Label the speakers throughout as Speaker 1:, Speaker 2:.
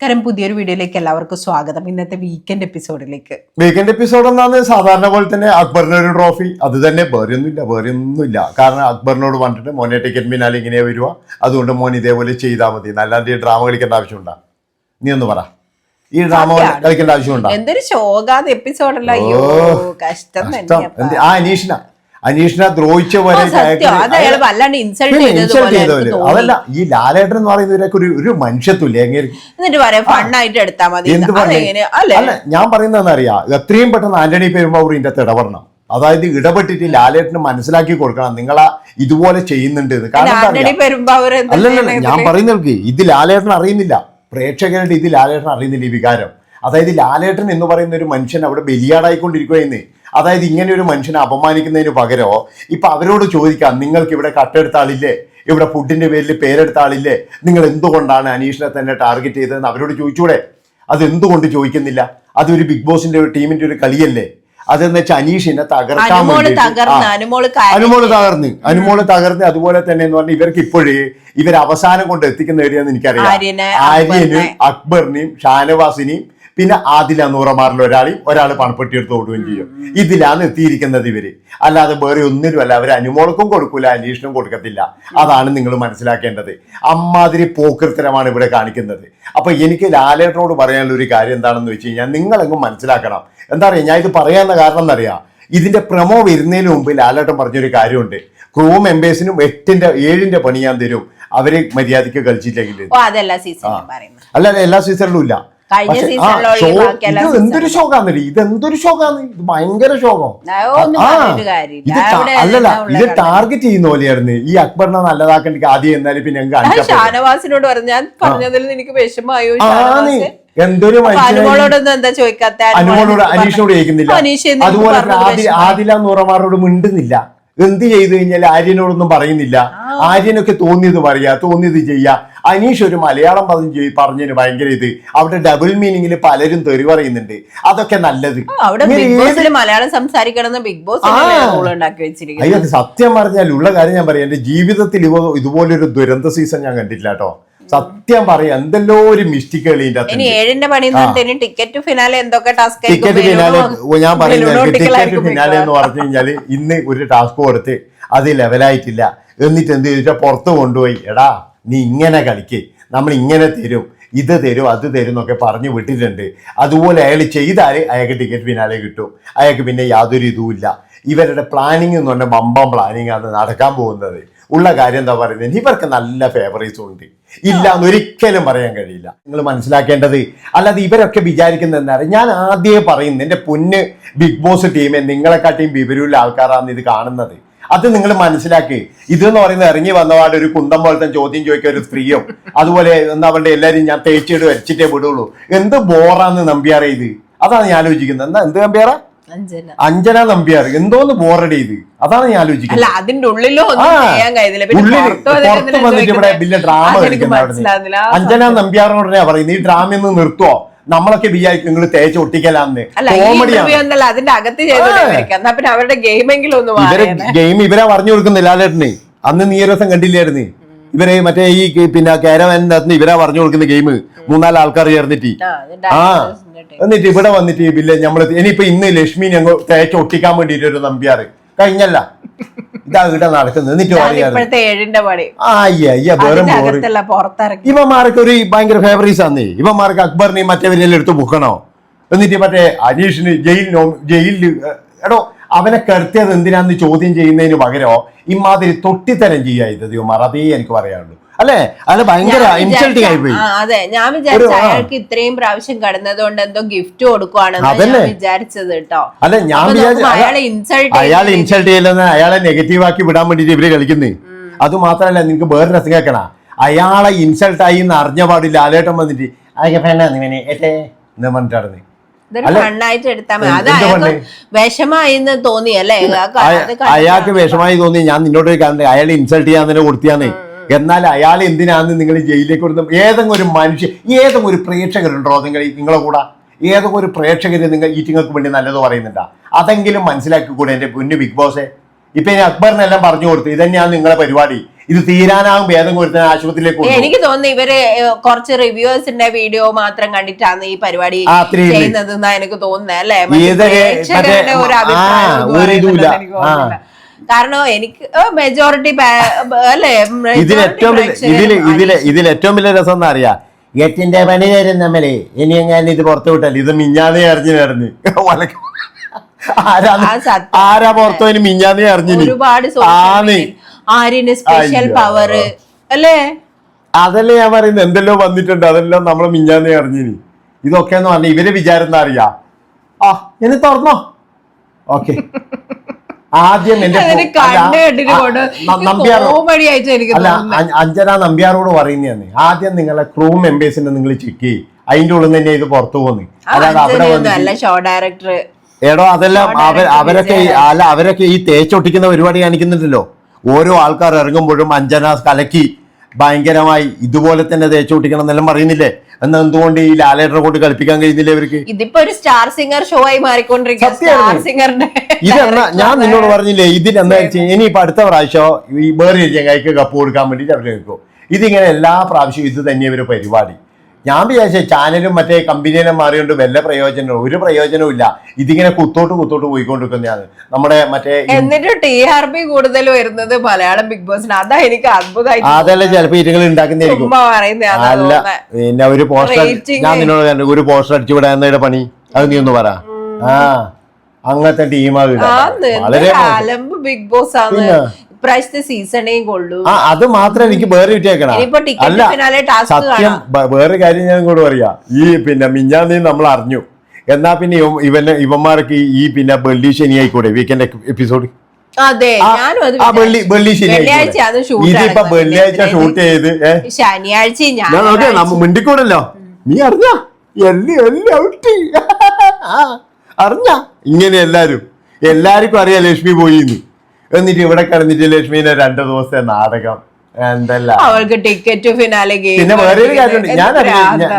Speaker 1: കരം പുതിയൊരു വീഡിയോയിലേക്ക് എല്ലാവർക്കും സ്വാഗതം. ഇന്നത്തെ വീക്കെൻഡ് എപ്പിസോഡിലേക്ക്
Speaker 2: വീക്കെൻഡ് എപ്പിസോഡ് എന്നാണ് സാധാരണ പോലെ തന്നെ അക്ബറിന് ഒരു ട്രോഫി അത് തന്നെ വേറെയൊന്നുമില്ല വേറെയൊന്നുമില്ല കാരണം അക്ബറിനോട് പറഞ്ഞിട്ട് മോനെ ടിക്കറ്റ് പിന്നാലെ ഇങ്ങനെ വരുവാ അതുകൊണ്ട് മോൻ ഇതേപോലെ ചെയ്താൽ മതി. നല്ലാണ്ട് ഈ ഡ്രാമ കളിക്കേണ്ട ആവശ്യമുണ്ടാ. നീ ഒന്ന് പറ. ഈ ഡ്രാമ. കളിക്കേണ്ട ആവശ്യമുണ്ടോ?
Speaker 1: എന്തൊരു ശോകാതെ എപ്പിസോഡല്ല അയ്യോ കഷ്ടം
Speaker 2: ആ അനീഷിന. അനീഷിനെ ദ്രോഹിച്ച പോലെ
Speaker 1: ആ, സത്യം. അത് ഇൻസൾട്ട് ചെയ്തത്
Speaker 2: ഇൻസൾട്ട് ചെയ്തവര്. അതല്ല ഈ ലാലേട്ടൻ എന്ന് പറയുന്നവരൊക്കെ ഒരു ഒരു മനുഷ്യത്വല്ലേ എന്ത്
Speaker 1: അല്ലേ?
Speaker 2: ഞാൻ പറയുന്നതെന്ന് അറിയാ എത്രയും പെട്ടെന്ന് ആന്റണി അകത്ത് ഇടപെടണം. അതായത് ഇടപെട്ടിട്ട് ലാലേട്ടന് മനസ്സിലാക്കി കൊടുക്കണം. നിങ്ങളാ ഇതുപോലെ ചെയ്യുന്നുണ്ട് കാരണം അല്ലല്ല ഞാൻ പറയുന്നവർക്ക് ഇത് ലാലേട്ടൻ അറിയുന്നില്ല. പ്രേക്ഷകരുടെ ഇത് ലാലേട്ടൻ അറിയുന്നില്ല ഈ വികാരം. അതായത് ലാലേട്ടൻ എന്ന് പറയുന്ന ഒരു മനുഷ്യൻ അവിടെ ബലിയാടായിക്കൊണ്ടിരിക്കുകയെന്ന് അതായത് ഇങ്ങനെ ഒരു മനുഷ്യനെ അപമാനിക്കുന്നതിന് പകരോ ഇപ്പൊ അവരോട് ചോദിക്കാം നിങ്ങൾക്ക് ഇവിടെ കട്ടെടുത്ത ആളില്ലേ? ഇവിടെ ഫുഡിന്റെ പേരിൽ പേരെടുത്ത ആളില്ലേ? നിങ്ങൾ എന്തുകൊണ്ടാണ് അനീഷിനെ തന്നെ ടാർഗറ്റ് ചെയ്തതെന്ന് അവരോട് ചോദിച്ചൂടെ? അത് എന്തുകൊണ്ട് ചോദിക്കുന്നില്ല? അതൊരു ബിഗ് ബോസിന്റെ ഒരു ടീമിന്റെ ഒരു കളിയല്ലേ? അതെന്ന് വെച്ചാൽ അനീഷിനെ തകർക്കാൻ അനുമോൾ
Speaker 1: തകർന്ന്.
Speaker 2: അനുമോൾ തകർന്ന്. അതുപോലെ തന്നെ എന്ന് പറഞ്ഞാൽ ഇവർക്ക് ഇപ്പോഴേ ഇവർ അവസാനം കൊണ്ട് എത്തിക്കുന്ന ഏരിയ എനിക്കറിയാം.
Speaker 1: ആര്യനും
Speaker 2: അക്ബറിനെയും ഷാനവാസിനെയും പിന്നെ ആദില നൂറമാറിൽ ഒരാളെയും ഒരാൾ പണപ്പെട്ടി എടുത്ത് ഓടുകയും ചെയ്യും. ഇതിലാണ് എത്തിയിരിക്കുന്നത് ഇവർ. അല്ലാതെ വേറെ ഒന്നിനുമല്ല അവർ അനുമോൾക്കും കൊടുക്കൂല അന്വേഷണം കൊടുക്കത്തില്ല. അതാണ് നിങ്ങൾ മനസ്സിലാക്കേണ്ടത്. അമ്മാതിരി പോക്കൃത്തരമാണ് ഇവിടെ കാണിക്കുന്നത്. അപ്പൊ എനിക്ക് ലാലേട്ടനോട് പറയാനുള്ള ഒരു കാര്യം എന്താണെന്ന് വെച്ച് കഴിഞ്ഞാൽ നിങ്ങളെങ്ങും മനസ്സിലാക്കണം. എന്താ പറയുക ഞാൻ ഇത് പറയാനുള്ള കാരണം എന്നറിയാം? ഇതിന്റെ പ്രമോ വരുന്നതിന് മുമ്പ് ലാലേട്ടൻ പറഞ്ഞൊരു കാര്യമുണ്ട്. ക്രൂ മെമ്പേഴ്സിനും എട്ടിന്റെ ഏഴിന്റെ പണി ഞാൻ തരും. അവർ മര്യാദയ്ക്ക് കളിച്ചില്ലെങ്കിൽ അല്ല, എല്ലാ സീസണിലും ഇല്ല.
Speaker 1: കഴിഞ്ഞ
Speaker 2: ഇത് എന്തൊരു ഷോക്കാന്ന് ഇത് ഷോക്കാന്ന് ഇത് ഭയങ്കര
Speaker 1: അവിടെ
Speaker 2: അല്ലല്ല ഇത് ടാർഗറ്റ് ചെയ്യുന്ന പോലെയായിരുന്നു. ഈ അക്ബറിനെ നല്ലതാക്കണ്ടെങ്കിൽ ആദ്യം എന്നാലും പിന്നെ
Speaker 1: ഷാനവാസിനോട് പറഞ്ഞു ഞാൻ പറഞ്ഞതിൽ എനിക്ക് വിഷമായോ
Speaker 2: എന്തൊരു
Speaker 1: അനുമോളോടൊന്നും എന്താ ചോദിക്കാത്ത?
Speaker 2: അനുമോളോട് അനീഷിനോട് ചോദിക്കുന്നില്ല. അതുപോലെ ആദില നൂറമാരോട് മിണ്ടുന്നില്ല. എന്ത് ചെയ്തു കഴിഞ്ഞാൽ ആര്യനോടൊന്നും പറയുന്നില്ല. ആര്യനൊക്കെ തോന്നിയത് പറയാ തോന്നിയത് ചെയ്യാ. അനീഷ് ഒരു മലയാളം ചെയ്- പറഞ്ഞതിന് ഭയങ്കര ഇത്. അവിടെ ഡബിൾ മീനിങ്ങിൽ പലരും തെറി പറയുന്നുണ്ട്. അതൊക്കെ നല്ലത്.
Speaker 1: മലയാളം ബിഗ് ബോസ്
Speaker 2: അയ്യോ സത്യം പറഞ്ഞാൽ ഉള്ള കാര്യം ഞാൻ പറയാം. എന്റെ ജീവിതത്തിൽ ഇവ ഇതുപോലൊരു ദുരന്ത സീസൺ ഞാൻ കണ്ടിട്ടില്ല കേട്ടോ. സത്യം പറയാം എന്തെല്ലോ ഒരു മിസ്റ്റേക്കുകൾ ഇതിന്റെ
Speaker 1: ഏഴിന്റെ പണി ടിക്കറ്റ് ഫിനാലെ എന്തൊക്കെ ടാസ്ക്
Speaker 2: ടിക്കറ്റ് ഫിനാലെ ഞാൻ പറയുന്നത് ടിക്കറ്റ് ഫിനാലെ എന്ന് പറഞ്ഞു കഴിഞ്ഞാൽ ഇന്ന് ഒരു ടാസ്ക് കൊടുത്ത് അത് ലെവലായിട്ടില്ല എന്നിട്ട് എന്ത് ചെയ്തിട്ടാ പുറത്ത് കൊണ്ടുപോയി. എടാ നീ ഇങ്ങനെ കളിക്ക്. നമ്മൾ ഇങ്ങനെ തരും. ഇത് തരും അത് തരും എന്നൊക്കെ പറഞ്ഞു വിട്ടിട്ടുണ്ട്. അതുപോലെ അയാൾ ചെയ്താൽ അയാൾക്ക് ടിക്കറ്റ് ഫിനാലെ കിട്ടും. അയാൾക്ക് പിന്നെ യാതൊരു ഇതുമില്ല ഇവരുടെ പ്ലാനിങ് എന്ന് പറഞ്ഞാൽ ബമ്പം പ്ലാനിങ് ആണ് നടക്കാൻ പോകുന്നത്. ഉള്ള കാര്യം എന്താ പറയുന്നത്? ഇവർക്ക് നല്ല ഫേവറേറ്റ്സും ഉണ്ട്. ഇല്ല എന്ന് ഒരിക്കലും പറയാൻ കഴിയില്ല. നിങ്ങൾ മനസ്സിലാക്കേണ്ടത് അല്ലാതെ ഇവരൊക്കെ വിചാരിക്കുന്നത് എന്താ പറയുക ഞാൻ ആദ്യമേ പറയുന്നു എന്റെ പൊന്ന് ബിഗ് ബോസ് ടീമെ നിങ്ങളെക്കാട്ടിയും വിവരമുള്ള ആൾക്കാരാണ് ഇത് കാണുന്നത്. അത് നിങ്ങൾ മനസ്സിലാക്കി. എന്ന് പറയുന്നത് ഇറങ്ങി വന്നപാട് ഒരു കുന്തം പോലത്തെ ചോദ്യം ചോദിക്കുക ഒരു സ്ത്രീയോ അതുപോലെ എന്താ പറയുക എല്ലാവരും ഞാൻ തേച്ചിട്ട് വരച്ചിട്ടേ വിടുള്ളൂ. എന്ത് ബോറാന്ന് നമ്പിയാറേ ഇത്? അതാണ് ഞാൻ ആലോചിക്കുന്നത്. എന്താ എന്ത് നമ്പ്യാറ? അഞ്ജന നമ്പ്യാർ എന്തോന്ന് ബോറടി ഇത്? അതാണ് ഞാൻ ആലോചിക്കുന്നത്.
Speaker 1: അതിന്റെ ഉള്ളിലോ പുറത്ത് വന്നിട്ട്
Speaker 2: ഇവിടെ? വലിയ ഡ്രാമ കളിക്കുന്ന അഞ്ജന നമ്പ്യാറിനോടനെ പറയുന്നത്. ഈ ഡ്രാമ ഒന്ന് നിർത്തുവോ? നമ്മളൊക്കെ വിചാരിക്കും നിങ്ങൾ തേച്ച് ഒട്ടിക്കലാന്ന്. കോമഡിയാണ് ഗെയിം ഇവരാ പറഞ്ഞു കൊടുക്കുന്നില്ല ലാലേട്ടനെ. അന്ന് നീ ഒരു ദിവസം കണ്ടില്ലായിരുന്നു? ഇവരെ മറ്റേ ഈ പിന്നെ കേരവന്റെ അകത്ത് ഇവരാ പറഞ്ഞു കൊടുക്കുന്ന ഗെയിം മൂന്നാൽ ആൾക്കാർ ചേർന്നിട്ട്.
Speaker 1: ആ.
Speaker 2: എന്നിട്ട് ഇവിടെ വന്നിട്ട് ഇല്ല നമ്മൾ ഇനിയിപ്പോ ഇന്ന് ലക്ഷ്മി ഞങ്ങൾ തേച്ച് ഒട്ടിക്കാൻ വേണ്ടിട്ട് ഒരു നമ്പ്യാറ്. കഴിഞ്ഞല്ല. ഇതാ ഇവിടെ നടക്കുന്നത്. എന്നിട്ട് ഇവന്മാർക്ക് ഒരു ഭയങ്കര ഫേവറീസ് ആന്നേ. ഇവന്മാർക്ക് അക്ബറിനെയും മറ്റവരെല്ലാം എടുത്ത് ബുക്കണോ എന്നിട്ട് മറ്റേ അനീഷിന് ജയിലിനോ ജയിലിൽ എടോ അവനെ കരുത്തിയത് എന്തിനാന്ന് ചോദ്യം ചെയ്യുന്നതിന് പകരം ഇമാതിരി തൊട്ടിത്തരം ചെയ്യാ ഇത് ഇവന്മാർ അതേ എനിക്ക് പറയാനുള്ളൂ. അല്ലേ? അത് ഭയങ്കര ഇൻസൾട്ടിംഗ്
Speaker 1: ആയി പോയി. അതെ. ഞാൻ വിചാരിച്ചു അയാൾക്ക് ഇത്രയും പ്രാവശ്യം കടന്നത് കൊണ്ട് എന്തോ ഗിഫ്റ്റ് കൊടുക്കുവാണെന്ന്? ഞാൻ വിചാരിച്ചത് കേട്ടോ.
Speaker 2: അല്ല ഞാൻ വിചാരിച്ച
Speaker 1: അയാളെ ഇൻസൾട്ട്
Speaker 2: ഇൻസൾട്ട് ചെയ്യലെന്ന് അയാളെ നെഗറ്റീവ് ആക്കി വിടാൻ വേണ്ടിട്ട് ഇവർ കളിക്കുന്നേ. അത് മാത്രല്ല നിങ്ങക്ക് വേറെ രസം കേൾക്കണ? അയാളെ ഇൻസൾട്ട് ആയി എന്ന് അറിഞ്ഞ പാടില്ല ആലേട്ടം വന്നിട്ട് അതൊക്കെ ഫ്രണ്ടാന്ന് ഇവനെ ഏട്ടേ എന്ന് പറഞ്ഞിട്ട് നടന്ന്
Speaker 1: ഇതൊരു
Speaker 2: അല്ല,
Speaker 1: ഫണ്ണായിട്ട് എടുത്താൽ മതി. അത്
Speaker 2: എന്ത്
Speaker 1: അയാൾക്ക്
Speaker 2: ഫണ്ണ്?
Speaker 1: തോന്നി അല്ലേ?
Speaker 2: അയാൾക്ക് വിഷമായി തോന്നി. ഞാൻ നിന്നോട് കാരണം അയാളെ ഇൻസൾട്ട് ചെയ്യാൻ തന്നെ കൊടുത്തിയാന്നേ. എന്നാൽ അയാൾ എന്തിനാന്ന് നിങ്ങൾ ജയിലിലേക്ക് കൊടുത്ത ഏതെങ്കിലും ഒരു മനുഷ്യൻ ഏതെങ്കിലും ഒരു പ്രേക്ഷകരുണ്ടോ നിങ്ങൾ നിങ്ങളെ കൂടെ? ഏതെങ്കിലും ഒരു പ്രേക്ഷകര് നിങ്ങൾ ഈറ്റിങ്ങൾക്ക് വേണ്ടി നല്ലത് പറയുന്നുണ്ടാ? അതെങ്കിലും മനസ്സിലാക്കി കൂടെ എന്റെ പൊന്നു ബിഗ് ബോസ്? ഇപ്പൊ ഇനി അക്ബറിനെല്ലാം പറഞ്ഞു കൊടുത്തു. ഇതന്നെയാണ് നിങ്ങളെ പരിപാടി. ഇത് തീരാനാകും ഭേദം കൊടുത്ത ആശുപത്രിയിലേക്ക്.
Speaker 1: എനിക്ക് തോന്നുന്നു ഇവർ കുറച്ച് റിവ്യൂസിന്റെ വീഡിയോ മാത്രം കണ്ടിട്ടാണ് ഈ പരിപാടി ചെയ്യുന്നത് എനിക്ക് തോന്നുന്നത് അല്ലേ? ഒരു
Speaker 2: ഇതുമില്ല.
Speaker 1: കാരണം എനിക്ക് മെജോറിറ്റി അല്ലേ?
Speaker 2: ഇതിലേറ്റവും ഇതിൽ ഇതിൽ ഇതിൽ ഏറ്റവും വലിയ രസം എന്താ അറിയാ? ഗെറ്റിന്റെ പണി തരും നമ്മളെ. ഇനി എങ്ങനെ ഇത് പുറത്തു വിട്ടല്ലേ ഇത് മിഞ്ഞാന്നേ അറിഞ്ഞു നടന്ന്. ആരാ പുറത്തു പോയി മിഞ്ഞാന്നേ അറിഞ്ഞിന്
Speaker 1: ഒരുപാട് ആര്യന് സ്പെഷ്യൽ. പവർ അല്ലേ?
Speaker 2: അതല്ലേ ഞാൻ പറയുന്നത്. എന്തെല്ലോ വന്നിട്ടുണ്ട്. അതെല്ലാം നമ്മളെ മിഞ്ഞാന്നേ അറിഞ്ഞിനി. ഇതൊക്കെ എന്ന് പറഞ്ഞ ഇവരെ വിചാരം എന്താ അറിയാ. ആ എന്നെ തുറന്നോ? ഓക്കെ. ആദ്യം എന്റെ അല്ല, അഞ്ജന നമ്പ്യാരോട് പറയുന്നതാണ് ആദ്യം നിങ്ങളെ ക്രൂ മെമ്പേഴ്സിനെ നിങ്ങൾ ചെക്ക് ചെയ്യും. അതിന്റെ ഉള്ളിൽ തന്നെ ഇത് പുറത്തു പോന്നു. അല്ലാതെ അവിടെ
Speaker 1: ഡയറക്ടർ
Speaker 2: എടോ അതെല്ലാം അവരൊക്കെ അല്ല അവരൊക്കെ ഈ തേച്ചൊട്ടിക്കുന്ന പരിപാടി കാണിക്കുന്നുണ്ടല്ലോ ഓരോ ആൾക്കാർ ഇറങ്ങുമ്പോഴും അഞ്ജന കലക്കി ഭയങ്കരമായി ഇതുപോലെ തന്നെ തേച്ചു കുട്ടിക്കണം എന്നെല്ലാം പറയുന്നില്ലേ? എന്നാ എന്തുകൊണ്ട് ഈ ലാലേട്ടനെ കൊണ്ട് കളിപ്പിക്കാൻ കഴിയുന്നില്ല ഇവർക്ക്?
Speaker 1: ഇതിപ്പോ ഒരു സ്റ്റാർ സിംഗർ ഷോ ആയി മാറിക്കൊണ്ടിരിക്കുന്നു
Speaker 2: ഇതെന്നാ ഞാൻ നിന്നോട് പറഞ്ഞില്ലേ ഇതിൽ എന്താ വെച്ചാൽ ഇനിയിപ്പോ അടുത്ത പ്രാവശ്യം ഈ വേറെ ചങ്ങായിക്ക് കപ്പ് കൊടുക്കാൻ വേണ്ടിട്ട് അവർ വെക്കും ഇതിങ്ങനെ എല്ലാ പ്രാവശ്യവും ഇത് തന്നെ ഒരു പരിപാടി. ഞാൻ വിചാരിച്ച ചാനലും മറ്റേ കമ്പനിയിലും മാറിയോണ്ട് വല്ല പ്രയോജനവും ഒരു പ്രയോജനവും ഇല്ല. ഇതിങ്ങനെ കുത്തോട്ട് കുത്തോട്ട് പോയിക്കൊണ്ടിരിക്കുന്നതാണ്. നമ്മുടെ മറ്റേ
Speaker 1: എന്നിട്ട് ടി ആർ പി കൂടുതൽ വരുന്നത് മലയാളം ബിഗ് ബോസിന് അതാ എനിക്ക് അത്ഭുതമായി
Speaker 2: അതെല്ലാം ചിലപ്പോ ഇരുങ്ങൾ ഉണ്ടാക്കുന്നതായിരിക്കും. അല്ല പിന്നെ ഒരു പോസ്റ്റർ. ഞാൻ നിന്നോട് ഒരു പോസ്റ്റർ അടിച്ചു വിടാൻ പണി? അത് നീ ഒന്ന് പറ. ആ അങ്ങനത്തെ ടീമാണ് വളരെ
Speaker 1: ബിഗ് ബോസ് ആണ്? ഇപ്രാവശ്യത്തെ സീസണേയും കൊള്ളൂ.
Speaker 2: ആ അത് മാത്രം എനിക്ക് വേറെ
Speaker 1: കിട്ടിയേക്കണം.
Speaker 2: സത്യം വേറെ കാര്യം ഞാൻ കൂടെ പറയാ. ഈ പിന്നെ മിഞ്ഞാന്ന് നമ്മൾ അറിഞ്ഞു. എന്നാ പിന്നെ ഇവ- ഇവന് ഇവന്മാർക്ക് ഈ പിന്നെ വെള്ളി ശനി ആയിക്കോട്ടെ വീക്കെൻഡ് എപ്പിസോഡ്
Speaker 1: വെള്ളിയാഴ്ച ഷൂട്ട്
Speaker 2: ഇതിപ്പോ വെള്ളിയാഴ്ച ഷൂട്ട് ചെയ്ത്
Speaker 1: ശനിയാഴ്ച
Speaker 2: മിണ്ടിക്കൂടല്ലോ? നീ അറിഞ്ഞ? അറിഞ്ഞ? ഇങ്ങനെ എല്ലാരും. എല്ലാവർക്കും അറിയാം ലക്ഷ്മി പോയിന്ന്. എന്നിട്ട് ഇവിടെ കിടന്നിട്ട് ലക്ഷ്മിനെ രണ്ടു ദിവസത്തെ നാടകം. എന്തല്ല?
Speaker 1: അവൾക്ക് ടിക്കറ്റ് ഫിനാലെ
Speaker 2: പിന്നെ വേറെ ഒരു കാര്യമുണ്ട്. ഞാൻ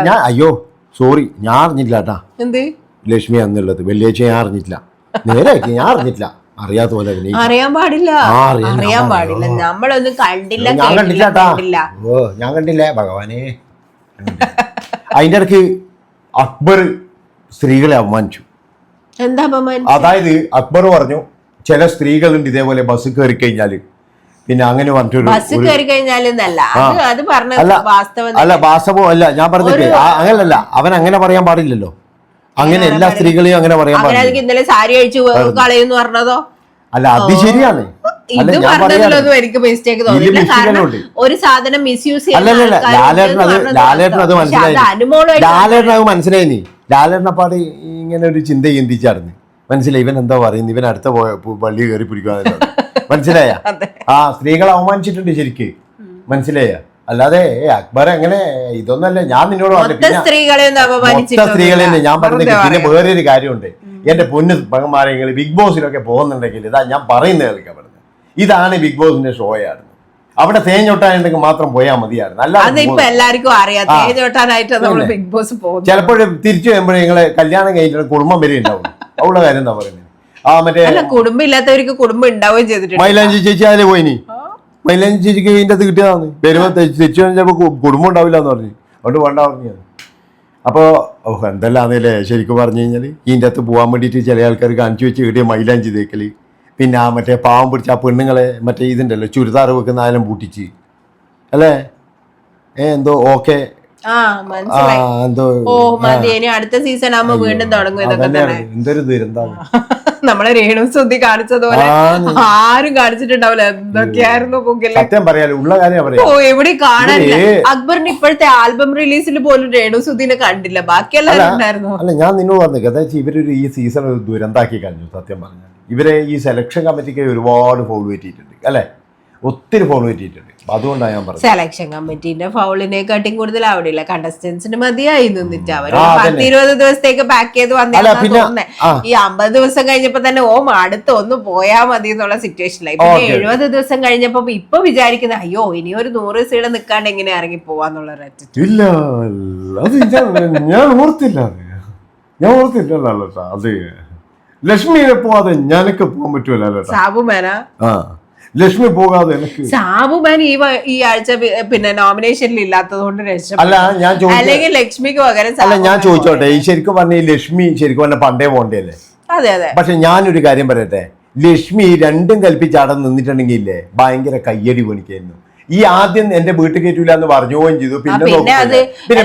Speaker 2: ഞാൻ- അയ്യോ സോറി ഞാൻ അറിഞ്ഞില്ല കേട്ടാ.
Speaker 1: എന്ത്?
Speaker 2: ലക്ഷ്മി അന്നുള്ളത്. വെള്ളിയാഴ്ച ഞാൻ അറിഞ്ഞിട്ടില്ല. നേരെ ഞാൻ അറിഞ്ഞിട്ടില്ല. അറിയാത്ത പോലെ.
Speaker 1: അറിയാൻ പാടില്ല.
Speaker 2: അറിയാൻ
Speaker 1: പാടില്ല. നമ്മളൊന്നും കണ്ടില്ല
Speaker 2: ഞാൻ കണ്ടില്ല ഓ ഞാൻ കണ്ടില്ലേ. ഭഗവാനെ. അതിന്റെ ഇടയ്ക്ക് അക്ബർ സ്ത്രീകളെ അപമാനിച്ചു.
Speaker 1: എന്താ അപമാനിച്ചു
Speaker 2: അതായത് അക്ബർ പറഞ്ഞു ചില സ്ത്രീകളുണ്ട് ഇതേപോലെ ബസ് കയറി കഴിഞ്ഞാൽ. പിന്നെ അങ്ങനെ പറഞ്ഞിട്ടൊരു
Speaker 1: ബസ് കയറി കഴിഞ്ഞാലല്ല അത് പറഞ്ഞ
Speaker 2: അല്ല
Speaker 1: വാസ്തവം
Speaker 2: അല്ല ഞാൻ പറഞ്ഞിട്ട് അങ്ങനല്ല. അവൻ അങ്ങനെ പറയാൻ പാടില്ലല്ലോ. അങ്ങനെ എല്ലാ സ്ത്രീകളെയും അങ്ങനെ പറയാൻ പാടില്ല.
Speaker 1: ഇന്നലെ സാരി അഴിച്ചു കളയെന്ന് പറഞ്ഞതോ?
Speaker 2: അല്ല അത് ശരിയാണ്.
Speaker 1: ഇത് പറഞ്ഞതിലൊന്നും എനിക്ക് മിസ്റ്റേക്ക് കാരണം. ഒരു സാധനം മിസ്യൂസ്
Speaker 2: അല്ലല്ല ലാലേട്ടൻ അത് മനസ്സിലായി ലാലേട്ടൻ പാടി ഇങ്ങനെ ഒരു ചിന്ത ചിന്തിച്ചായിരുന്നു. മനസ്സിലായി ഇവൻ എന്താ പറയുന്നത്? ഇവൻ അടുത്ത പള്ളി കയറി പിടിക്കുക മനസ്സിലായ? ആ സ്ത്രീകളെ അവമാനിച്ചിട്ടുണ്ട് ശരിക്ക്. മനസ്സിലായ? അല്ലാതെ അക്ബർ അങ്ങനെ ഇതൊന്നല്ല ഞാൻ നിന്നോട് പറഞ്ഞു
Speaker 1: സ്ത്രീകളെ
Speaker 2: സ്ത്രീകളെ ഞാൻ പറഞ്ഞത്? പിന്നെ വേറൊരു കാര്യമുണ്ട്. എന്റെ പൊന്ന് പങ്കന്മാരെ നിങ്ങൾ ബിഗ് ബോസിലൊക്കെ പോകുന്നുണ്ടെങ്കിൽ ഇതാ ഞാൻ പറയുന്നത് കേൾക്കാൻ പറഞ്ഞത്. ഇതാണ് ബിഗ് ബോസിന്റെ ഷോയാണ് അവിടെ തേഞ്ഞൊട്ടാനുണ്ടെങ്കിൽ മാത്രം പോയാൽ മതിയായിരുന്നു.
Speaker 1: അല്ല എല്ലാവർക്കും അറിയാം. തേജോട്ടാനായിട്ട് നമ്മൾ ബിഗ് ബോസ് പോകുന്നു.
Speaker 2: ചിലപ്പോൾ തിരിച്ചു വരുമ്പോഴേ നിങ്ങളെ കല്യാണം കഴിഞ്ഞിട്ട് കുടുംബം വരെ ഉണ്ടാവും അവളുടെ കാര്യം എന്താ പറയുന്നത് ആ മറ്റേ
Speaker 1: കുടുംബം ഇല്ലാത്തവർക്ക് കുടുംബം ഉണ്ടാവുകയും ചെയ്തിട്ടുണ്ട്.
Speaker 2: മൈലാഞ്ചി ചേച്ചി അതിലെ പോയിനി മൈലാഞ്ചി ചേച്ചിക്ക് ഇതിന്റെ അത് കിട്ടിയതാണ്. വരുമ്പോ ചേച്ചി ചിലപ്പോ കുടുംബം ഉണ്ടാവില്ല എന്ന് പറഞ്ഞു. അതുകൊണ്ട് വേണ്ട പറഞ്ഞു അപ്പോൾ എന്തെല്ലാന്നല്ലേ ശരിക്കും പറഞ്ഞു കഴിഞ്ഞാൽ ഇതിന്റെ അകത്ത് പോകാൻ വേണ്ടിയിട്ട് ചില ആൾക്കാർ കാണിച്ചു വെച്ച് കിട്ടിയ മൈലാഞ്ചി തേക്കൽ. പിന്നെ ആ മറ്റേ പാവം പിടിച്ച ആ പെണ്ണുങ്ങളെ മറ്റേ ഇതുണ്ടല്ലോ ചുരിദാർ വെക്കുന്ന ആലം പൂട്ടിച്ച്. അല്ലേ? ഏ എന്തോ ഓക്കെ.
Speaker 1: ഓ മതി ഇനി അടുത്ത സീസൺ ആകുമ്പോ വീണ്ടും തുടങ്ങും ഇതൊക്കെ തന്നെ.
Speaker 2: എന്തൊരു ദുരന്താണ്
Speaker 1: നമ്മളെ രേണു സുദ്ധി കാണിച്ചതുപോലെ. ആരും കാണിച്ചിട്ടുണ്ടാവില്ല. എന്തൊക്കെയായിരുന്നു
Speaker 2: സത്യം പറയാലോ ഉള്ള കാര്യം
Speaker 1: ഓ എവിടെ കാണാനില്ല.
Speaker 2: അക്ബറിന്
Speaker 1: അക്ബറിന്റെ ഇപ്പോഴത്തെ ആൽബം റിലീസിൽ പോലും രേണു സുദ്ധിനെ കണ്ടില്ല. ബാക്കിയെല്ലാം ഉണ്ടായിരുന്നു.
Speaker 2: അല്ല ഞാൻ നിന്നോട് പറഞ്ഞു കഥ ഇവരൊരു ഈ സീസൺ ഒരു ദുരന്താക്കി കഴിഞ്ഞു സത്യം പറഞ്ഞാൽ ഇവരെ ഈ സെലക്ഷൻ കമ്മിറ്റിക്ക് ഒരുപാട് ഫോൾ പറ്റിയിട്ടുണ്ട് അല്ലെ? ഒത്തിരി ഫോൾ പറ്റിയിട്ടുണ്ട് അതുകൊണ്ടാണ് ഞാൻ പറഞ്ഞത്.
Speaker 1: സെലക്ഷൻ കമ്മിറ്റിന്റെ ഫൗളിനെക്കാട്ടിയും കൂടുതൽ അവിടെയില്ല കണ്ടസ്റ്റൻസിന് മതിയായി നിന്നിട്ട് അവർ പത്തിരുപത് ദിവസത്തേക്ക് പാക്ക് ചെയ്ത്
Speaker 2: വന്നേ
Speaker 1: ഈ അമ്പത് ദിവസം കഴിഞ്ഞപ്പോ തന്നെ ഓ അടുത്ത് ഒന്ന് പോയാ മതി എന്നുള്ള സിറ്റുവേഷനിലായി പിന്നെ. എഴുപത് ദിവസം കഴിഞ്ഞപ്പോ ഇപ്പൊ വിചാരിക്കുന്ന അയ്യോ ഇനി ഒരു നൂറ് സീഡ് നിൽക്കാണ്ട് എങ്ങനെ ഇറങ്ങി പോവാന്നുള്ള.
Speaker 2: ഇല്ല ഞാൻ ഓർത്തില്ല. ഞാൻ ഓർത്തില്ലല്ലോ അത് ലക്ഷ്മിയെ പോവാതെ ഞാനൊക്കെ പോകാൻ പറ്റൂലോ
Speaker 1: സാബു മേന.
Speaker 2: ആ. ലക്ഷ്മി പോകാതെ എനിക്ക്
Speaker 1: സാബുമാൻ ഈ ഈ ആഴ്ച പിന്നെ നോമിനേഷനിൽ ഇല്ലാത്തത് കൊണ്ട്
Speaker 2: അല്ല ഞാൻ
Speaker 1: അല്ലെങ്കിൽ ലക്ഷ്മിക്ക് പകരം
Speaker 2: അല്ല ഞാൻ ചോദിച്ചോട്ടെ ഈ ശരിക്കും പറഞ്ഞ ഈ ലക്ഷ്മി ശരിക്കും പറഞ്ഞ പണ്ടേ പോണ്ടല്ലേ?
Speaker 1: അതെ അതെ.
Speaker 2: പക്ഷെ ഞാനൊരു കാര്യം പറയട്ടെ ലക്ഷ്മി രണ്ടും കൽപ്പിച്ച് അവിടെ നിന്നിട്ടുണ്ടെങ്കിൽ ഇല്ലേ ഭയങ്കര കയ്യടി പണിക്കായിരുന്നു ഈ ആദ്യം എന്റെ വീട്ടിൽ കയറ്റൂല എന്ന് പറഞ്ഞുകയും ചെയ്തു പിന്നെ
Speaker 1: പിന്നെ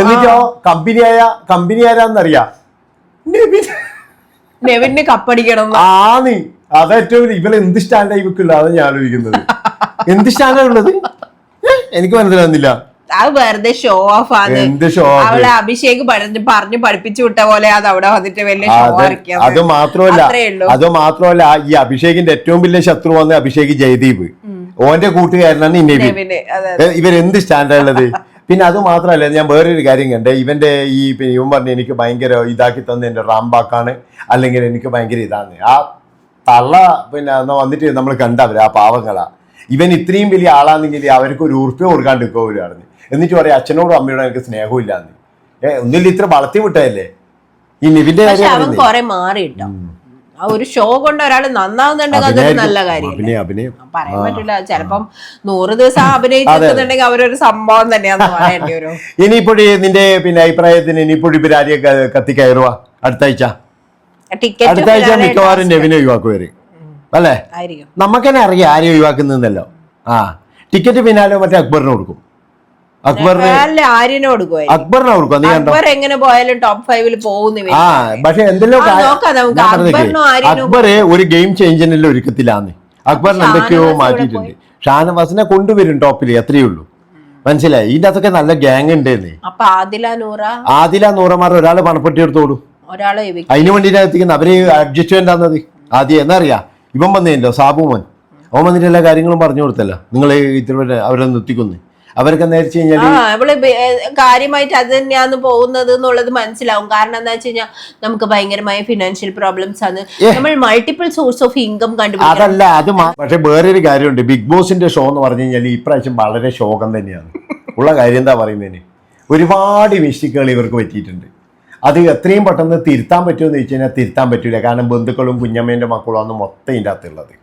Speaker 2: എന്നിട്ടോ കമ്പനിയായ കമ്പനി ആരാന്നറിയാ.
Speaker 1: നെവിന് കപ്പടിക്കണം.
Speaker 2: ആന്ന്. അതേറ്റവും ഇവരെ എന്ത് സ്റ്റാൻഡായി വെക്കില്ല അതാണ് ഞാൻ ആലോചിക്കുന്നത്. എന്ത് സ്റ്റാൻഡാ ഉള്ളത്? എനിക്ക് മനസ്സിലാവുന്നില്ല.
Speaker 1: അത് വെറുതെ ഷോ ഓഫ് ആണ്? അവളെ അഭിഷേക് പറഞ്ഞ് പറഞ്ഞു പഠിപ്പിച്ചു വിട്ട പോലെ അത് അവിടെ വന്നിട്ട് വലിയ ഷോ
Speaker 2: അത് മാത്രമല്ല അത് മാത്രമല്ല ഈ അഭിഷേകിന്റെ ഏറ്റവും വലിയ ശത്രു വന്ന് അഭിഷേക് ജയദീപ്. ഓന്റെ കൂട്ടുകാരനാണ് ഈ ഇവരെന്ത് സ്റ്റാൻഡാ ഉള്ളത്? പിന്നെ അത് മാത്രമല്ല ഞാൻ വേറൊരു കാര്യം കണ്ടേ ഇവന്റെ ഈ പിന്നെ ഇവൻ പറഞ്ഞ എനിക്ക് ഭയങ്കര ഇതാക്കി തന്നെ എന്റെ റാംബാക്കാണ് അല്ലെങ്കിൽ എനിക്ക് ഭയങ്കര ഇതാണ്. ആ തള്ള പിന്നെ എന്നാ വന്നിട്ട് നമ്മൾ കണ്ടവര് ആ പാവങ്ങളാ. ഇവൻ ഇത്രയും വലിയ ആളാണെങ്കിൽ അവർക്ക് ഒരു ഉറുപ്പ് കൊടുക്കാണ്ട് നിൽക്കുകയാണ് എന്നിട്ട് പറയാം അച്ഛനോടും അമ്മയോടും എനിക്ക് സ്നേഹമില്ലാന്ന്. ഏ ഒന്നില്ല ഇത്ര വളർത്തി വിട്ടതല്ലേ? ഈ നിവിന്റെ
Speaker 1: അവൻ ആ ഒരു ഷോ കൊണ്ട് ഒരാൾ നന്നാവുന്നുണ്ടെങ്കിൽ അതൊരു നല്ല
Speaker 2: കാര്യം.
Speaker 1: പറയാൻ പറ്റില്ല. ചിലപ്പം നൂറ് ദിവസം അഭിനയിച്ചിട്ടുണ്ടെങ്കിൽ അവരൊരു സംഭവം തന്നെയാന്ന് പറയേണ്ടി വരും.
Speaker 2: ഇനിയിപ്പോഴേ നിന്റെ പിന്നെ അഭിപ്രായത്തിന് ഇനിയിപ്പോഴും ഇവർ ആരെയും ക- കത്തി കയറുക അടുത്ത ആഴ്ച. അടുത്ത ആഴ്ച മിക്കവാറും നെവിനെ ഒഴിവാക്കുവരും അല്ലേ? നമുക്ക് തന്നെ അറിയാം ആരെയും ഒഴിവാക്കുന്നല്ലോ ആ ടിക്കറ്റ് പിന്നാലെ മറ്റേ അക്ബറിന് കൊടുക്കും. അക്ബറിന് അക്ബറിനെ കൊടുക്കും.
Speaker 1: അക്ബർ എങ്ങനെ പോയാലും ടോപ്പ് ഫൈവിൽ പോകുന്നു
Speaker 2: ആ പക്ഷെ എന്തെല്ലോ അക്ബർ ഒരു ഗെയിം ചേഞ്ചിനുള്ള ഒരുക്കത്തിലാന്ന് അക്ബറിന് എന്തൊക്കെയോ മാറ്റിയിട്ടുണ്ട്. ഷാനവാസിനെ കൊണ്ടുവരും ടോപ്പിൽ എത്രയേ ഉള്ളൂ. മനസ്സിലായി? ഇതിന്റെ അകത്തൊക്കെ നല്ല ഗ്യാങ് ഉണ്ടെന്ന്.
Speaker 1: അപ്പൊ ആദില നൂറ?
Speaker 2: ആദില നൂറമാർ ഒരാൾ പണപ്പെട്ടി എടുത്തോളൂ
Speaker 1: ഒരാളെ
Speaker 2: അതിന് വേണ്ടിയിട്ടാണ് എത്തിക്കുന്നത്. അവർ അഡ്ജസ്റ്റ്മെന്റ് ആന്നത് ആദ്യം എന്നറിയാ? ഇവൻ വന്നേല്ലോ സാബു മോൻ അവൻ വന്നിട്ട് എല്ലാ കാര്യങ്ങളും പറഞ്ഞു കൊടുത്തല്ലോ. നിങ്ങൾ ഇത്ര അവരെ നിർത്തിക്കുന്നു അവരൊക്കെ നേരിച്ച്
Speaker 1: കഴിഞ്ഞാൽ അവൾ കാര്യമായിട്ട് അത് തന്നെയാന്ന് പോകുന്നത് എന്നുള്ളത് മനസ്സിലാവും. കാരണം എന്താ വെച്ച് കഴിഞ്ഞാൽ നമുക്ക് ഭയങ്കരമായ ഫിനാൻഷ്യൽ പ്രോബ്ലംസ് ആണ്. നമ്മൾ മൾട്ടിപ്പിൾ സോഴ്സ് ഓഫ് ഇൻകം കണ്ടു
Speaker 2: അതല്ല അത് പക്ഷെ വേറൊരു കാര്യമുണ്ട്. ബിഗ് ബോസിന്റെ ഷോ എന്ന് പറഞ്ഞു കഴിഞ്ഞാൽ ഇപ്രാവശ്യം വളരെ ശോകം തന്നെയാണ്. ഉള്ള കാര്യം എന്താ പറയുന്നതിന് ഒരുപാട് മിസ്റ്റേക്കുകൾ ഇവർക്ക് പറ്റിയിട്ടുണ്ട്. അത് എത്രയും പെട്ടെന്ന് തിരുത്താൻ പറ്റുമെന്ന് ചോദിച്ചു കഴിഞ്ഞാൽ തിരുത്താൻ പറ്റില്ല കാരണം ബന്ധുക്കളും കുഞ്ഞമ്മേന്റെ മക്കളും ഒന്നും മൊത്തം ഇതിന്റെ അകത്തുള്ളത്.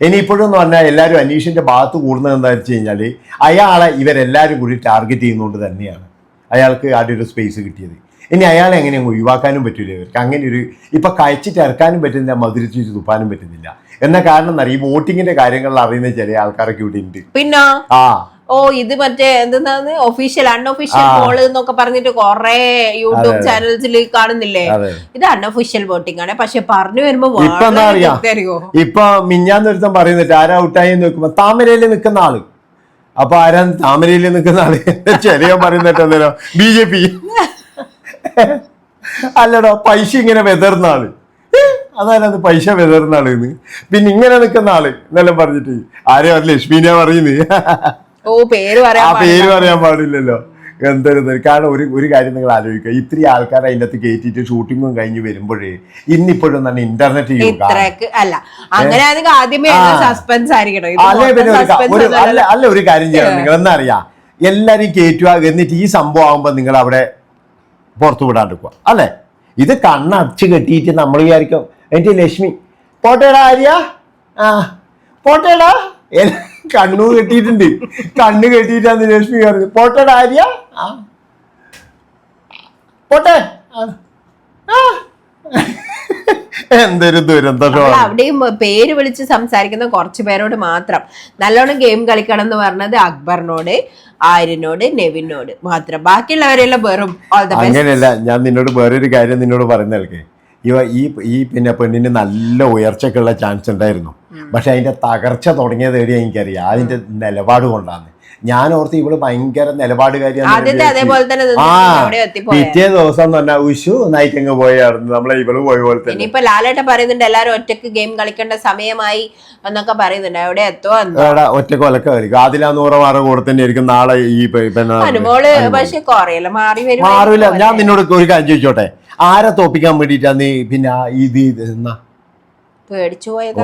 Speaker 2: ഇനിയിപ്പോഴും എന്ന് പറഞ്ഞാൽ എല്ലാവരും അനീഷിന്റെ ഭാഗത്ത് കൂടുന്നത് എന്താ വെച്ച് കഴിഞ്ഞാൽ അയാളെ ഇവരെല്ലാവരും കൂടി ടാർഗറ്റ് ചെയ്യുന്നതുകൊണ്ട് തന്നെയാണ് അയാൾക്ക് ആടെ ഒരു സ്പേസ് കിട്ടിയത്. ഇനി അയാളെ എങ്ങനെ ഒഴിവാക്കാനും പറ്റില്ല ഇവർക്ക്. അങ്ങനെ ഒരു ഇപ്പം കഴിച്ചിട്ട് ഇറക്കാനും പറ്റുന്നില്ല മധുരിച്ച് തുപ്പാനും പറ്റുന്നില്ല. എന്ന കാരണം എന്നറിയാം ഈ വോട്ടിങ്ങിന്റെ കാര്യങ്ങളിൽ അറിയുന്ന ചില ആൾക്കാരൊക്കെ ഇവിടെ ഉണ്ട്.
Speaker 1: പിന്നെ?
Speaker 2: ആ.
Speaker 1: ഓ ഇത് മറ്റേ എന്തെന്നാന്ന് ഒഫീഷ്യൽ അൺഒഫീഷ്യൽ പോൾ എന്നൊക്കെ പറഞ്ഞിട്ട് കൊറേ യൂട്യൂബ് ചാനൽസിൽ കാണുന്നില്ലേ? ഇത് അൺഒഫീഷ്യൽ വോട്ടിംഗ് ആണ്. പക്ഷെ പറഞ്ഞു വരുമ്പോ
Speaker 2: ഇപ്പൊ മിഞ്ഞാന്നൊരുത്തം പറയുന്നിട്ട് ആരാ ഔട്ടായി നോക്കുമ്പോ താമരയിൽ നിൽക്കുന്ന ആൾ. അപ്പൊ ആരാ താമരയിൽ നിൽക്കുന്ന ആൾ? ചെറിയ പറയുന്നിട്ടോ ബി ജെ പി. അല്ലടോ പൈസ ഇങ്ങനെ വെതർന്ന ആൾ. അതായത് പൈസ വെതർന്ന ആൾ പിന്നെ ഇങ്ങനെ നിൽക്കുന്ന ആൾ. എന്നെല്ലാം പറഞ്ഞിട്ട് ആരെയോ ലക്ഷ്മിനെ പറയുന്നത്
Speaker 1: ഓ പേര്
Speaker 2: ആ
Speaker 1: പറയാൻ
Speaker 2: പേര് പറയാൻ പാടില്ലല്ലോ. ഇത്. കാരണം ഒരു ഒരു കാര്യം നിങ്ങൾ ആലോചിക്കുക. ഇത്രയും ആൾക്കാർ അതിന്റെ അകത്ത് കയറ്റിയിട്ട് ഷൂട്ടിങ്ങും കഴിഞ്ഞ് വരുമ്പോഴേ ഇന്നിപ്പോഴും തന്നെ ഇന്റർനെറ്റ്
Speaker 1: അല്ല. ആദ്യമേ സസ്പെൻസ് ആയിരിക്കണം.
Speaker 2: അല്ലെ. അല്ല ഒരു കാര്യം ചെയ്യണം. നിങ്ങൾ എന്നറിയാം എല്ലാരും കയറ്റുക എന്നിട്ട് ഈ സംഭവം ആകുമ്പോ നിങ്ങൾ അവിടെ പുറത്തു വിടാണ്ടിരിക്കുക അല്ലേ? ഇത് കണ്ണടച്ച് കെട്ടിയിട്ട് നമ്മൾ വിചാരിക്കും എന്റെ ലക്ഷ്മി പോട്ടേടാ ആര്യ. ആ പോട്ടേടാ. കണ്ണു കെട്ടിയിട്ടുണ്ട്. കണ്ണ് കെട്ടിയിട്ടാണ് ലക്ഷ്മി പറഞ്ഞത് പോട്ടേടാ ആര്യ. ആ. പോട്ടെ. എന്തൊരു
Speaker 1: ദുരന്തോ അവിടെയും പേര് വിളിച്ച് സംസാരിക്കുന്ന കുറച്ച് പേരോട് മാത്രം. നല്ലോണം ഗെയിം കളിക്കണം എന്ന് പറഞ്ഞത് അക്ബറിനോട് ആര്യനോട് നെവിനോട് മാത്രം. ബാക്കിയുള്ളവരെല്ലാം വെറും
Speaker 2: അങ്ങനെയല്ല ഞാൻ നിന്നോട് വേറൊരു കാര്യം നിന്നോട് പറയുന്ന കേൾക്ക്. ഇവ ഈ ഈ പിന്നെ പെണ്ണിന് നല്ല ഉയർച്ചക്കുള്ള ചാൻസ് ഉണ്ടായിരുന്നു. പക്ഷെ അതിന്റെ തകർച്ച തുടങ്ങിയത് എവിടെയാ എനിക്കറിയാം. അതിന്റെ നിലപാട് കൊണ്ടാണ് ഞാൻ ഓർത്ത് ഇവൾ ഭയങ്കര നിലപാട്
Speaker 1: ആദ്യത്തെ
Speaker 2: വിചാരിച്ച്.
Speaker 1: അതേപോലെ തന്നെ നിന്ന്
Speaker 2: ആ പിറ്റേ ദിവസം എന്ന് പറഞ്ഞാൽ ഉഷു നയിക്കങ്ങ് പോയായിരുന്നു നമ്മളെ ഇവൾ പോയ പോലെ തന്നെ.
Speaker 1: ഇനിയിപ്പോ ലാലേട്ട പറയുന്നുണ്ട് എല്ലാരും ഒറ്റയ്ക്ക് ഗെയിം കളിക്കേണ്ട സമയമായി എന്നൊക്കെ പറയുന്നുണ്ട്. അവിടെ എത്തോ എന്തോ
Speaker 2: എടാ, ഒറ്റ കൊലക്ക കളിക്കും അതിലാ നൂറമാറ കൂടെ തന്നെ ആയിരിക്കും നാളെ ഈ പിന്നെ
Speaker 1: പക്ഷെ കൊറേല മാറി വരും.
Speaker 2: മാറില്ല ഞാൻ നിന്നോട് ഒരു കാര്യം ചോദിച്ചോട്ടെ? ആരെ തോപ്പിക്കാൻ വേണ്ടിട്ടാ നീ പിന്നെ ഇത് ഇത് എന്നാ?
Speaker 1: പേടിച്ചു
Speaker 2: ഓ
Speaker 1: പോയതാ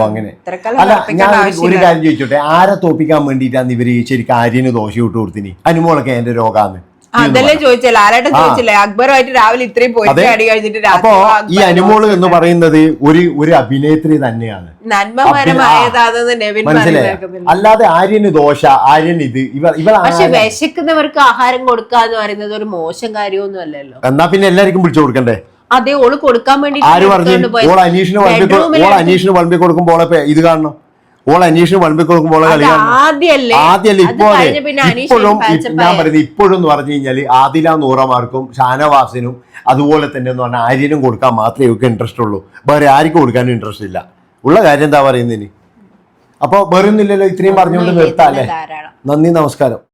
Speaker 2: അല്ല ഞാൻ ഒരു- കാര്യം ചോദിച്ചോട്ടെ? ആരെ തോപ്പിക്കാൻ വേണ്ടിയിട്ടാണ് ഇവർ ശരിക്കും ആര്യന് ദോഷം ഇട്ട് കൊടുത്തിനി? അനുമോളൊക്കെ എന്റെ രോഗാന്ന്.
Speaker 1: അതല്ലേ ചോദിച്ചില്ല? ആരായിട്ട് ചോദിച്ചില്ല? അക്ബറുമായിട്ട് രാവിലെ ഇത്രയും പോയിട്ട് അടി കഴിഞ്ഞിട്ട്
Speaker 2: അപ്പോ
Speaker 1: രാത്രി
Speaker 2: ഈ അനുമോൾ എന്ന് പറയുന്നത് ഒരു ഒരു അഭിനേത്രി തന്നെയാണ്. മനസ്സിലായ? അല്ലാതെ ആര്യന് ദോശ ആര്യൻ ഇത് ഇവർ ഇവർ
Speaker 1: പക്ഷെ? വിശക്കുന്നവർക്ക് ആഹാരം കൊടുക്കുക എന്ന് പറയുന്നത് ഒരു മോശം കാര്യമൊന്നും അല്ലല്ലോ.
Speaker 2: എന്നാ പിന്നെ എല്ലാവർക്കും വിളിച്ചു കൊടുക്കണ്ടേ?
Speaker 1: അതെ ഓൾ കൊടുക്കാൻ വേണ്ടി
Speaker 2: ആര് പറഞ്ഞു? ഓൾ അനീഷിന് വളമ്പി ഓൾ അനീഷിന് വളമ്പി കൊടുക്കുമ്പോൾ ഇത് കാണണം? ഓൾ അനീഷിന് വളമ്പി കൊടുക്കുമ്പോൾ ആദ്യമല്ലേ ഇപ്പോ ഇപ്പോഴും ഞാൻ. പറയുന്നത് ഇപ്പോഴും എന്ന് പറഞ്ഞു കഴിഞ്ഞാൽ ആദില നൂറമാർക്കും ഷാനവാസിനും അതുപോലെ തന്നെ എന്ന് പറഞ്ഞാൽ ആര്യനും കൊടുക്കാൻ മാത്രമേ ഇവർക്ക് ഇൻട്രസ്റ്റ് ഉള്ളൂ. വേറെ ആർക്കും കൊടുക്കാനും ഇൻട്രസ്റ്റ് ഇല്ല. ഉള്ള കാര്യം എന്താ പറയുന്നതിന് അപ്പൊ വേറൊന്നുമില്ലല്ലോ ഇത്രയും പറഞ്ഞുകൊണ്ട് നിർത്താം അല്ലേ? നന്ദി നമസ്കാരം.